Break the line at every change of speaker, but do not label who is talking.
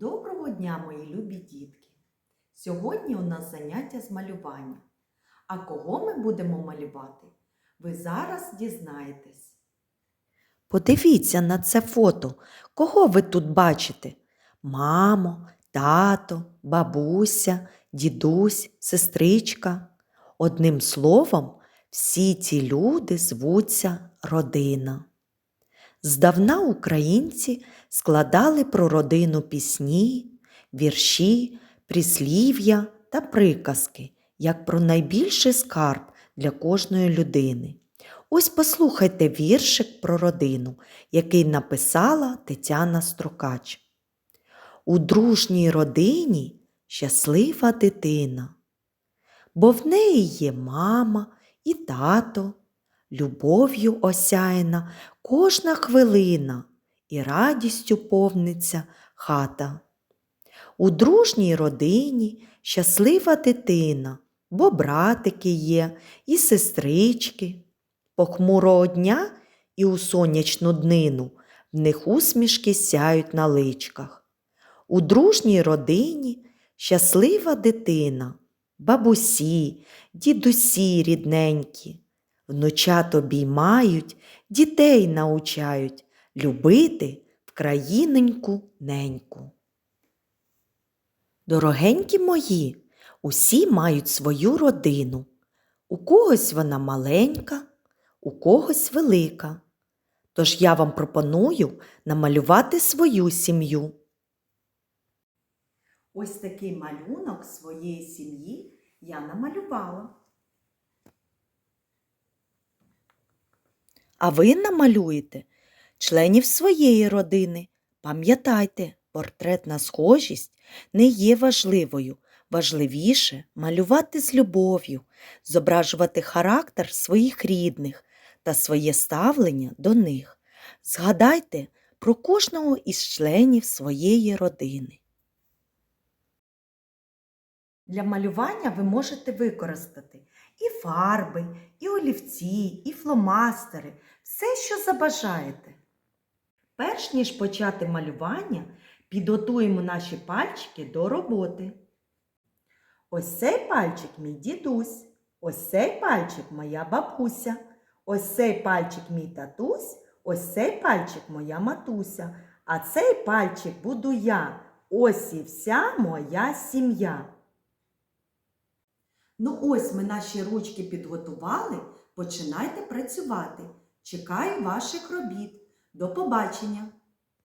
Доброго дня, мої любі дітки! Сьогодні у нас заняття з малювання. А кого ми будемо малювати? Ви зараз дізнаєтесь.
Подивіться на це фото. Кого ви тут бачите? Мамо, тато, бабуся, дідусь, сестричка. Одним словом, всі ці люди звуться родина. Здавна українці складали про родину пісні, вірші, прислів'я та приказки, як про найбільший скарб для кожної людини. Ось послухайте віршик про родину, який написала Тетяна Строкач. У дружній родині щаслива дитина, бо в неї є мама і тато, любов'ю осяяна кожна хвилина і радістю повниться хата. У дружній родині щаслива дитина, бо братики є і сестрички. Похмурого дня і у сонячну днину в них усмішки сяють на личках. У дружній родині щаслива дитина, бабусі, дідусі рідненькі. Внучат обіймають, дітей научають любити в країненьку неньку. Дорогенькі мої, усі мають свою родину. У когось вона маленька, у когось велика. Тож я вам пропоную намалювати свою сім'ю.
Ось такий малюнок своєї сім'ї я намалювала.
А ви намалюєте членів своєї родини. Пам'ятайте, портретна схожість не є важливою. Важливіше малювати з любов'ю, зображувати характер своїх рідних та своє ставлення до них. Згадайте про кожного із членів своєї родини.
Для малювання ви можете використати і фарби, і олівці, і фломастери, все, що забажаєте. Перш ніж почати малювання, підготуємо наші пальчики до роботи. Ось цей пальчик мій дідусь, ось цей пальчик моя бабуся, ось цей пальчик мій татусь, ось цей пальчик моя матуся, а цей пальчик буду я. Ось і вся моя сім'я. Ну ось ми наші ручки підготували. Починайте працювати. Чекаю ваших робіт. До побачення!